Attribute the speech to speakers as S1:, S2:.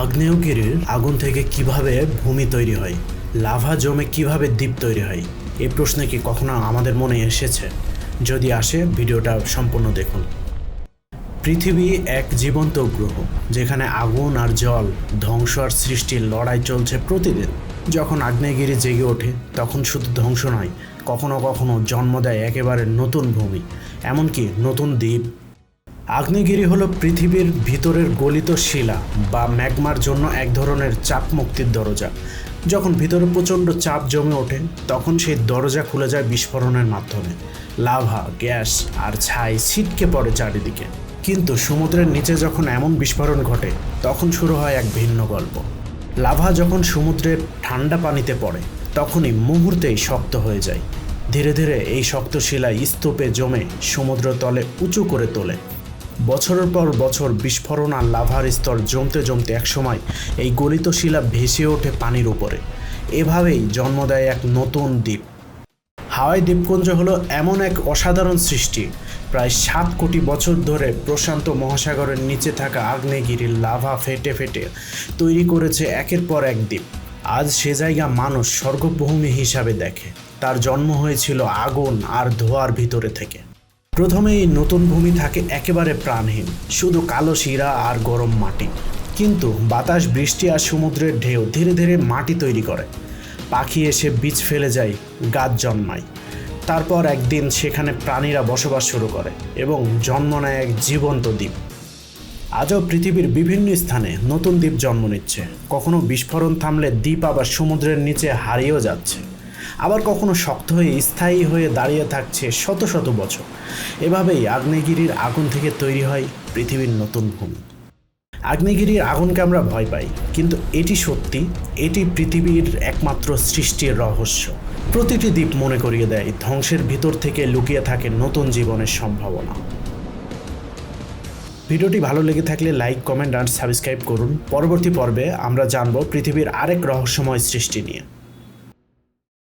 S1: আগ্নেয়গিরির আগুন থেকে কীভাবে ভূমি তৈরি হয়? লাভা জমে কীভাবে দ্বীপ তৈরি হয়? এই প্রশ্নে কি কখনো আমাদের মনে এসেছে? যদি আসে, ভিডিওটা সম্পূর্ণ দেখুন। পৃথিবী এক জীবন্ত গ্রহ, যেখানে আগুন আর জল, ধ্বংস আর সৃষ্টির লড়াই চলছে প্রতিদিন। যখন আগ্নেয়গিরি জেগে ওঠে, তখন শুধু ধ্বংস নয়, কখনো কখনো জন্ম দেয় একেবারে নতুন ভূমি। এমনকি নতুন দ্বীপ আগ্নেয়গিরি হলো পৃথিবীর ভিতরের গলিত শিলা বা ম্যাগমার জন্য এক ধরনের চাপ মুক্তির দরজা। যখন ভিতরে প্রচণ্ড চাপ জমে ওঠে, তখন সেই দরজা খুলে যায় বিস্ফোরণের মাধ্যমে। লাভা, গ্যাস আর ছাই ছিটকে পড়ে চারিদিকে। কিন্তু সমুদ্রের নিচে যখন এমন বিস্ফোরণ ঘটে, তখন শুরু হয় এক ভিন্ন গল্প। লাভা যখন সমুদ্রের ঠান্ডা পানিতে পড়ে, তখনই মুহূর্তেই শক্ত হয়ে যায়। ধীরে ধীরে এই শক্ত শিলা স্তূপে জমে সমুদ্র তলে উঁচু করে তোলে। বছরের পর বছর বিস্ফোরণ আর লাভার স্তর জমতে জমতে একসময় এই গলিত শিলা ভেসে ওঠে পানির উপরে। এভাবেই জন্ম দেয় এক নতুন দ্বীপ। হাওয়াই দ্বীপপুঞ্জ হলো এমন এক অসাধারণ সৃষ্টি। প্রায় সাত কোটি বছর ধরে প্রশান্ত মহাসাগরের নিচে থাকা আগ্নেয়গিরির লাভা ফেটে ফেটে তৈরি করেছে একের পর এক দ্বীপ। আজ সে জায়গা মানুষ স্বর্গভূমি হিসাবে দেখে। তার জন্ম হয়েছিল আগুন আর ধোয়ার ভিতরে থেকে। প্রথমে এই নতুন ভূমি থাকে একেবারে প্রাণহীন, শুধু কালো শিরা আর গরম মাটি। কিন্তু বাতাস, বৃষ্টি আর সমুদ্রের ঢেউ ধীরে ধীরে মাটি তৈরি করে। পাখি এসে বীজ ফেলে যায়, গাছ জন্মায়। তারপর একদিন সেখানে প্রাণীরা বসবাস শুরু করে এবং জন্ম নেয় এক জীবন্ত দ্বীপ। আজও পৃথিবীর বিভিন্ন স্থানে নতুন দ্বীপ জন্ম নিচ্ছে। কখনো বিস্ফোরণ থামলে দ্বীপ আবার সমুদ্রের নিচে হারিয়েও যাচ্ছে। আবার কখনো শক্ত হয়ে, স্থায়ী হয়ে দাঁড়িয়ে থাকছে শত শত বছর। এভাবেই আগ্নেয়গিরির আগুন থেকে তৈরি হয় পৃথিবীর নতুন ভূমি। আগ্নেয়গিরির আগুনকে আমরা ভয় পাই, কিন্তু এটি সত্যি, এটি পৃথিবীর একমাত্র সৃষ্টির রহস্য। প্রতিটি দ্বীপ মনে করিয়ে দেয়, ধ্বংসের ভিতর থেকে লুকিয়ে থাকে নতুন জীবনের সম্ভাবনা। ভিডিওটি ভালো লেগে থাকলে লাইক, কমেন্ট আর সাবস্ক্রাইব করুন। পরবর্তী পর্বে আমরা জানব পৃথিবীর আরেক রহস্যময় সৃষ্টি নিয়ে।